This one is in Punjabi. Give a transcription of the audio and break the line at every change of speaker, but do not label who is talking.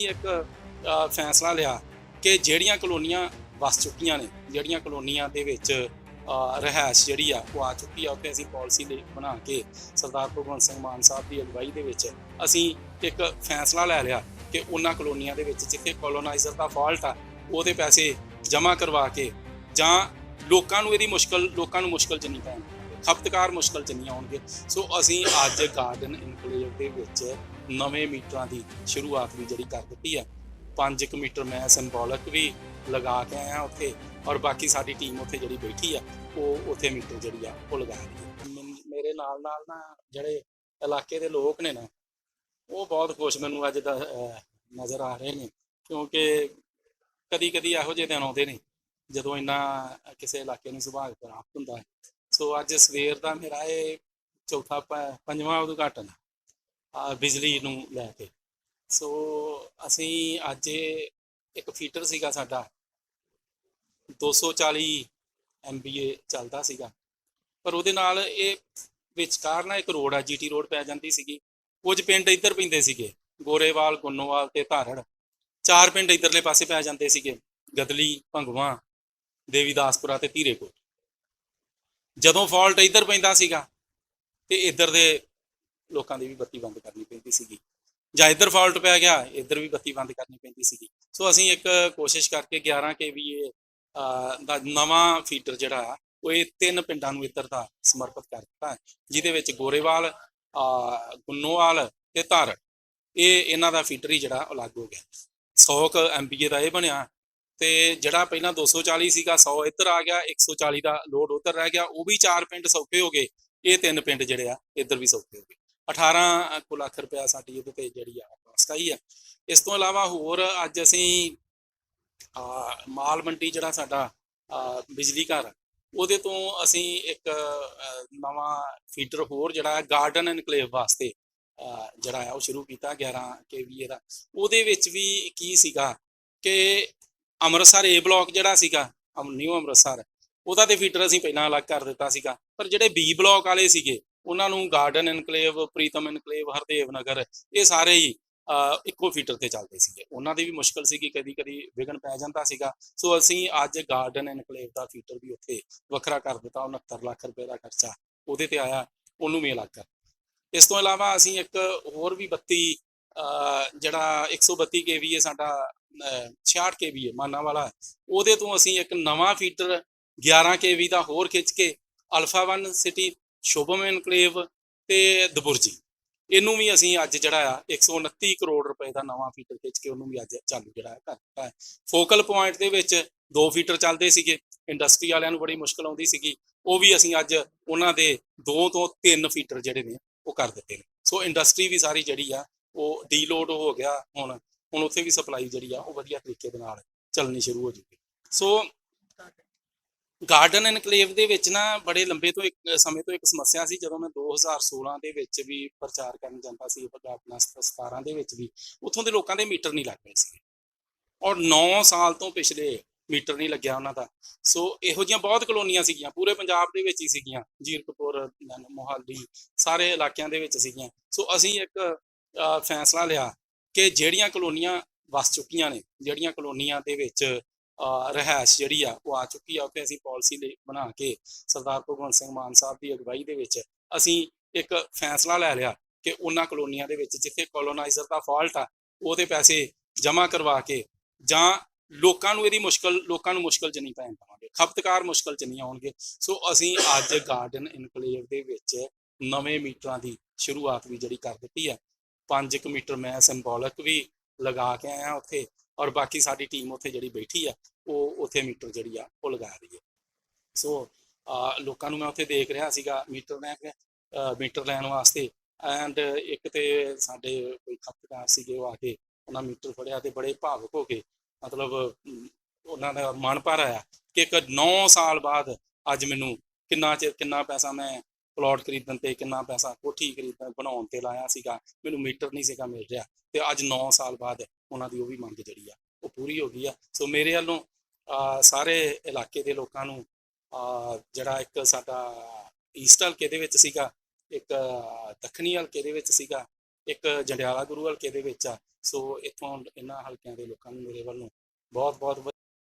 ਇੱਕ ਫੈਸਲਾ ਲਿਆ ਕਿ ਜਿਹੜੀਆਂ ਕਲੋਨੀਆਂ ਵਸ ਚੁੱਕੀਆਂ ਨੇ ਜਿਹੜੀਆਂ ਕਲੋਨੀਆਂ ਦੇ ਵਿੱਚ ਅ, ਰਿਹਾਇਸ਼ ਜਿਹੜੀ ਆ ਉਹ ਆ ਚੁੱਕੀ ਆ ਉੱਥੇ ਅਸੀਂ ਪਾਲਿਸੀ ਲਈ ਬਣਾ ਕੇ ਸਰਦਾਰ ਭਗਵੰਤ ਸਿੰਘ ਮਾਨ ਸਾਹਿਬ ਦੀ ਅਗਵਾਈ ਦੇ ਵਿੱਚ ਅਸੀਂ ਇੱਕ ਫੈਸਲਾ ਲੈ ਲਿਆ ਕਿ ਉਹਨਾਂ ਕਲੋਨੀਆਂ ਦੇ ਵਿੱਚ ਜਿੱਥੇ ਕੋਲੋਨਾਈਜ਼ਰ ਦਾ ਫਾਲਟ ਆ ਉਹਦੇ ਪੈਸੇ ਜਮ੍ਹਾਂ ਕਰਵਾ ਕੇ ਜਾਂ ਲੋਕਾਂ ਨੂੰ ਇਹਦੀ ਮੁਸ਼ਕਲ ਲੋਕਾਂ ਨੂੰ ਮੁਸ਼ਕਲ ਚ ਨਹੀਂ ਪੈਣ। ਖਪਤਕਾਰ ਮੁਸ਼ਕਲ ਚ ਨਹੀਂ ਆਉਣਗੇ। ਸੋ ਅਸੀਂ ਅੱਜ ਗਾਰਡਨ ਇਨਕਲੇਵ ਦੇ ਵਿੱਚ ਨਵੇਂ ਮੀਟਰਾਂ ਦੀ ਸ਼ੁਰੂਆਤ ਵੀ ਜਿਹੜੀ ਕਰ ਦਿੱਤੀ ਆ। 5 ਮੀਟਰ ਮੈਂ ਸਿੰਬੋਲਿਕ ਵੀ ਲਗਾ ਕੇ ਆਇਆ ਉੱਥੇ ਔਰ ਬਾਕੀ ਸਾਡੀ ਟੀਮ ਉੱਥੇ ਜਿਹੜੀ ਬੈਠੀ ਆ, ਉਹ ਉੱਥੇ ਮੀਟਰ ਜਿਹੜੀ ਆ, ਉਹ ਲਗਾ ਰਹੀ ਹੈ ਮੇਰੇ ਨਾਲ ਨਾਲ ਨਾ ਜਿਹੜੇ ਇਲਾਕੇ ਦੇ ਲੋਕ ਨੇ ਨਾ, ਉਹ ਬਹੁਤ ਖੁਸ਼ ਮੈਨੂੰ ਅੱਜ ਦਾ ਨਜ਼ਰ ਆ ਰਹੇ ਨੇ। ਕਿਉਂਕਿ ਕਦੀ ਕਦੀ ਇਹੋ ਜਿਹੇ ਦਿਨ ਆਉਂਦੇ ਨੇ, ਜਦੋਂ ਇੰਨਾ ਕਿਸੇ ਇਲਾਕੇ ਨੂੰ ਸੁਭਾਗ ਪ੍ਰਾਪਤ ਹੁੰਦਾ ਹੈ। ਸੋ ਅੱਜ ਸਵੇਰ ਦਾ ਮੇਰਾ ਇਹ ਚੌਥਾ ਪ- ਪੰਜਵਾਂ ਉਦਘਾਟਨ ਆ ਬਿਜਲੀ ਨੂੰ ਲੈ ਕੇ। ਸੋ ਅਸੀਂ ਅੱਜ ਇੱਕ ਫੀਟਰ ਸੀਗਾ ਸਾਡਾ 240 MBA ਚੱਲਦਾ ਸੀਗਾ। ਪਰ ਉਹਦੇ ਨਾਲ ਇਹ ਵਿਚਕਾਰ ਨਾ ਇੱਕ ਰੋਡ ਆ, ਜੀਟੀ ਰੋਡ ਪੈ ਜਾਂਦੀ ਸੀਗੀ। ਕੁਝ ਪਿੰਡ ਇੱਧਰ ਪੈਂਦੇ ਸੀਗੇ, ਗੋਰੇਵਾਲ, ਗੁੰਨੋਵਾਲ ਤੇ ਧਾਰੜ। ਚਾਰ ਪਿੰਡ ਇੱਧਰਲੇ ਪਾਸੇ ਪੈ ਜਾਂਦੇ ਸੀਗੇ, ਗਦਲੀ, ਭੰਗਵਾ, ਦੇਵੀਦਾਸਪੁਰਾ ਤੇ ਧੀਰੇਕੋਟ ਜਦੋਂ ਫਾਲਟ ਇੱਧਰ ਪੈਂਦਾ ਸੀਗਾ, ਤੇ ਇੱਧਰ ਦੇ ਲੋਕਾਂ ਦੀ ਵੀ ਬੱਤੀ ਬੰਦ ਕਰਨੀ ਪੈਂਦੀ ਸੀਗੀ। ਜਾਂ ਇੱਧਰ ਫਾਲਟ ਪੈ ਗਿਆ, ਇੱਧਰ ਵੀ ਬੱਤੀ ਬੰਦ ਕਰਨੀ ਪੈਂਦੀ ਸੀਗੀ। ਸੋ ਅਸੀਂ ਇੱਕ ਕੋਸ਼ਿਸ਼ ਕਰਕੇ 11 ਕੇਵੀਏ ਦਾ ਨਵਾਂ ਫੀਟਰ ਜਿਹੜਾ ਆ ਉਹ ਇਹ ਤਿੰਨ ਪਿੰਡਾਂ ਨੂੰ ਇੱਧਰ ਦਾ ਸਮਰਪਿਤ ਕਰ ਦਿੱਤਾ ਜਿਹਦੇ ਵਿੱਚ ਗੋਰੇਵਾਲ ਗੁੰਨੋਵਾਲ ਤੇ ਧਾਰ ਇਹ ਇਹਨਾਂ ਦਾ ਫੀਟਰ ਹੀ ਜਿਹੜਾ ਅਲੱਗ ਹੋ ਗਿਆ। 100 ਕ ਐਮਬੀਏ ਦਾ ਇਹ ਬਣਿਆ ਤੇ ਜਿਹੜਾ ਪਹਿਲਾਂ 240 ਸੀਗਾ 100 ਇੱਧਰ ਆ ਗਿਆ 140 ਦਾ ਲੋਡ ਉੱਧਰ ਰਹਿ ਗਿਆ ਉਹ ਵੀ ਚਾਰ ਪਿੰਡ ਸੌਖੇ ਹੋ ਗਏ ਇਹ ਤਿੰਨ ਪਿੰਡ ਜਿਹੜੇ ਆ ਇੱਧਰ ਵੀ ਸੌਖੇ ਹੋ ਗਏ। 18 ਕੁ ਲੱਖ ਰੁਪਇਆ ਸਾਡੀ ਇਹਦੇ ਤੇ ਜਿਹੜੀ ਆ ਕਾਸਟ ਆਈ ਆ। ਇਸ ਤੋਂ ਇਲਾਵਾ ਹੋਰ ਅੱਜ ਅਸੀਂ ਮਾਲ ਮੰਡੀ ਜਿਹੜਾ ਸਾਡਾ ਬਿਜਲੀ ਘਰ ਉਹਦੇ ਤੋਂ ਅਸੀਂ ਇੱਕ ਨਵਾਂ ਫੀਡਰ ਹੋਰ ਜਿਹੜਾ ਹੈ ਗਾਰਡਨ ਐਨਕਲੇਵ ਵਾਸਤੇ ਅ, ਜਿਹੜਾ ਆ ਉਹ ਸ਼ੁਰੂ ਕੀਤਾ 11 ਕੇਵੀਏ ਦਾ। ਉਹਦੇ ਵਿੱਚ ਵੀ ਕੀ ਸੀਗਾ ਕਿ ਅੰਮ੍ਰਿਤਸਰ ਏ ਬਲਾਕ ਜਿਹੜਾ ਸੀਗਾ ਨਿਊ ਅੰਮ੍ਰਿਤਸਰ ਉਹਦਾ ਤੇ ਫੀਟਰ ਅਸੀਂ ਪਹਿਲਾਂ ਅਲੱਗ ਕਰ ਦਿੱਤਾ ਸੀਗਾ। ਪਰ ਜਿਹੜੇ ਬੀ ਬਲਾਕ ਵਾਲੇ ਸੀਗੇ ਉਹਨਾਂ ਨੂੰ garden enclave Pritam enclave Hardev Nagar ਇਹ ਸਾਰੇ ਹੀ ਇੱਕੋ ਫੀਟਰ ਤੇ ਚੱਲਦੇ ਸੀਗੇ। ਉਹਨਾਂ ਦੀ ਵੀ ਮੁਸ਼ਕਲ ਸੀਗੀ ਕਦੀ ਕਦੀ ਵਿਗਨ ਪੈ ਜਾਂਦਾ ਸੀਗਾ। ਸੋ ਅਸੀਂ ਅੱਜ ਗਾਰਡਨ ਇਨਕਲੇਵ ਦਾ ਫੀਟਰ ਵੀ ਉੱਥੇ ਵੱਖਰਾ ਕਰ ਦਿੱਤਾ 69 ਲੱਖ ਰੁਪਏ ਦਾ ਖਰਚਾ ਉਹਦੇ ਤੇ ਆਇਆ ਉਹਨੂੰ ਵੀ ਅਲੱਗ ਕਰ ਇਸ ਤੋਂ ਇਲਾਵਾ ਅਸੀਂ ਇੱਕ ਹੋਰ ਵੀ ਬੱਤੀ ਅਹ, ਜਿਹੜਾ 132 ਕੇਵੀਏ ਸਾਡਾ ਅਹ, 66 ਹੈ ਮਾਨਾ ਵਾਲਾ। ਉਹਦੇ ਤੋਂ ਅਸੀਂ ਇੱਕ ਨਵਾਂ ਫੀਡਰ 11 ਕੇਵੀ ਦਾ ਹੋਰ ਖਿੱਚ ਕੇ ਅਲਫਾ 1 ਸਿਟੀ ਸ਼ੋਭਮ ਇਨਕਲੇਵ ਤੇ ਦਬੁਰਜੀ। ਇਹਨੂੰ ਵੀ ਅਸੀਂ ਅੱਜ ਜਿਹੜਾ ਆ 129 ਕਰੋੜ ਰੁਪਏ ਦਾ ਨਵਾਂ ਫੀਟਰ ਖਿੱਚ ਕੇ ਉਹਨੂੰ ਵੀ ਅੱਜ ਚਾਲੂ ਜਿਹੜਾ ਹੈ ਕਰ ਦਿੱਤਾ ਹੈ। ਫੋਕਲ ਪੁਆਇੰਟ ਦੇ ਵਿੱਚ ਦੋ ਫੀਟਰ ਚੱਲਦੇ ਸੀਗੇ। ਇੰਡਸਟਰੀ ਵਾਲਿਆਂ ਨੂੰ ਬੜੀ ਮੁਸ਼ਕਲ ਆਉਂਦੀ ਸੀਗੀ। ਉਹ ਵੀ ਅਸੀਂ ਅੱਜ ਉਹਨਾਂ ਦੇ ਦੋ ਤੋਂ ਤਿੰਨ ਫੀਟਰ ਜਿਹੜੇ ਨੇ ਉਹ ਕਰ ਦਿੱਤੇ ਨੇ। ਸੋ ਇੰਡਸਟਰੀ ਵੀ ਸਾਰੀ ਜਿਹੜੀ ਆ ਉਹ ਡੀਲੋਡ ਹੋ ਗਿਆ ਹੁਣ। ਹੁਣ ਉੱਥੇ ਵੀ ਸਪਲਾਈ ਜਿਹੜੀ ਆ ਉਹ ਵਧੀਆ ਤਰੀਕੇ ਦੇ ਨਾਲ ਚੱਲਣੀ ਸ਼ੁਰੂ ਹੋ ਜੂਗੀ ਸੋ ਗਾਰਡਨ ਐਨਕਲੇਵ ਦੇ ਵਿੱਚ ਨਾ ਬੜੇ ਲੰਬੇ ਤੋਂ ਇੱਕ, ਸਮੇਂ ਤੋਂ ਇੱਕ ਸਮੱਸਿਆ ਸੀ। ਜਦੋਂ ਮੈਂ 2016 ਦੇ ਵਿੱਚ ਵੀ ਪ੍ਰਚਾਰ ਕਰਨ ਜਾਂਦਾ ਸੀ ਆਪਣਾ 17 ਦੇ ਵਿੱਚ ਵੀ, ਉੱਥੋਂ ਦੇ ਲੋਕਾਂ ਦੇ ਮੀਟਰ ਨਹੀਂ ਲੱਗ ਰਹੇ ਸੀ ਔਰ 9 ਸਾਲ ਤੋਂ ਪਿਛਲੇ ਮੀਟਰ ਨਹੀਂ ਲੱਗਿਆ ਉਹਨਾਂ ਦਾ। ਸੋ ਇਹੋ ਜਿਹੀਆਂ ਬਹੁਤ ਕਲੋਨੀਆਂ ਸੀਗੀਆਂ, ਪੂਰੇ ਪੰਜਾਬ ਦੇ ਵਿੱਚ ਹੀ ਸੀਗੀਆਂ, ਜੀਰਕਪੁਰ, ਮੋਹਾਲੀ, ਸਾਰੇ ਇਲਾਕਿਆਂ ਦੇ ਵਿੱਚ ਸੀਗੀਆਂ। ਸੋ ਅਸੀਂ ਇੱਕ ਫੈਸਲਾ ਲਿਆ ਕਿ ਜਿਹੜੀਆਂ ਕਲੋਨੀਆਂ ਵਸ ਚੁੱਕੀਆਂ ਨੇ ਜਿਹੜੀਆਂ ਕਲੋਨੀਆਂ ਦੇ ਵਿੱਚ ਅ, ਰਿਹਾਇਸ਼ ਜਿਹੜੀ ਆ ਉਹ ਆ ਚੁੱਕੀ ਆ। ਉੱਥੇ ਅਸੀਂ ਪਾਲਿਸੀ ਲਈ ਬਣਾ ਕੇ ਸਰਦਾਰ ਭਗਵੰਤ ਸਿੰਘ ਮਾਨ ਸਾਹਿਬ ਦੀ ਅਗਵਾਈ ਦੇ ਵਿੱਚ ਅਸੀਂ ਇੱਕ ਫੈਸਲਾ ਲੈ ਲਿਆ ਕਿ ਉਹਨਾਂ ਕਲੋਨੀਆਂ ਦੇ ਵਿੱਚ ਜਿੱਥੇ ਕੋਲੋਨਾਈਜ਼ਰ ਦਾ ਫਾਲਟ ਆ ਉਹਦੇ ਪੈਸੇ ਜਮ੍ਹਾਂ ਕਰਵਾ ਕੇ ਜਾਂ ਲੋਕਾਂ ਨੂੰ ਇਹਦੀ ਮੁਸ਼ਕਲ ਲੋਕਾਂ ਨੂੰ ਮੁਸ਼ਕਲ ਚ ਨਹੀਂ ਪੈਣ ਦੇਵਾਂਗੇ। ਖਪਤਕਾਰ ਮੁਸ਼ਕਲ ਚ ਨਹੀਂ ਆਉਣਗੇ। ਸੋ ਅਸੀਂ ਅੱਜ ਗਾਰਡਨ ਇਨਕਲੇਵ ਦੇ ਵਿੱਚ ਨਵੇਂ ਮੀਟਰਾਂ ਦੀ ਸ਼ੁਰੂਆਤ ਵੀ ਜਿਹੜੀ ਕਰ ਦਿੱਤੀ ਹੈ 5 ਮੀਟਰ ਮੈਂ ਸਿੰਬੋਲਿਕ ਵੀ ਲਗਾ ਕੇ ਆਇਆ ਉੱਥੇ ਔਰ ਬਾਕੀ ਸਾਡੀ ਟੀਮ ਉੱਥੇ ਜਿਹੜੀ ਬੈਠੀ ਆ, ਉਹ ਉੱਥੇ ਮੀਟਰ ਜਿਹੜੀ ਆ, ਉਹ ਲਗਾ ਰਹੀ ਹੈ ਸੋ ਲੋਕਾਂ ਨੂੰ ਮੈਂ ਉੱਥੇ ਦੇਖ ਰਿਹਾ ਸੀਗਾ ਮੀਟਰ ਲੈ ਕੇ ਮੀਟਰ ਲੈਣ ਵਾਸਤੇ ਐਂਡ ਇੱਕ ਤੇ ਸਾਡੇ ਕੋਈ ਖਪਤਕਾਰ ਸੀਗੇ ਉਹ ਆ ਕੇ ਉਹਨਾਂ ਮੀਟਰ ਫੜਿਆ ਤੇ ਬੜੇ ਭਾਵੁਕ ਹੋ ਕੇ, ਮਤਲਬ ਉਹਨਾਂ ਦਾ ਮਨ ਭਰ ਆਇਆ ਕਿ ਇੱਕ 9 ਸਾਲ ਬਾਅਦ ਅੱਜ ਮੈਨੂੰ ਕਿੰਨਾ ਚਿਰ, ਕਿੰਨਾ ਪੈਸਾ ਮੈਂ ਪਲਾਟ ਖਰੀਦਣ ਤੇ ਕਿੰਨਾ ਪੈਸਾ ਕੋਠੀ ਖਰੀਦਣ, ਬਣਾਉਣ ਤੇ ਲਾਇਆ ਸੀਗਾ, ਮੈਨੂੰ ਮੀਟਰ ਨਹੀਂ ਸੀਗਾ ਮਿਲ ਰਿਹਾ ਤੇ ਅੱਜ 9 ਸਾਲ ਬਾਅਦ ਉਹਨਾਂ ਦੀ ਉਹ ਵੀ ਮੰਗ ਜਿਹੜੀ ਆ, ਉਹ ਪੂਰੀ ਹੋ ਗਈ ਆ। ਸੋ ਮੇਰੇ ਵੱਲੋਂ ਸਾਰੇ ਇਲਾਕੇ ਦੇ ਲੋਕਾਂ ਨੂੰ ਜਿਹੜਾ ਇੱਕ ਸਾਡਾ ਈਸਟ ਹਲਕੇ ਦੇ ਵਿੱਚ ਸੀਗਾ, ਇੱਕ, ਦੱਖਣੀ ਹਲਕੇ ਦੇ ਵਿੱਚ ਸੀਗਾ, ਇੱਕ ਜੰਡਿਆਲਾ ਗੁਰੂ ਹਲਕੇ ਦੇ ਵਿੱਚ ਆ। ਸੋ ਇੱਥੋਂ ਇਹਨਾਂ ਹਲਕਿਆਂ ਦੇ ਲੋਕਾਂ ਨੂੰ ਮੇਰੇ ਵੱਲੋਂ ਬਹੁਤ ਬਹੁਤ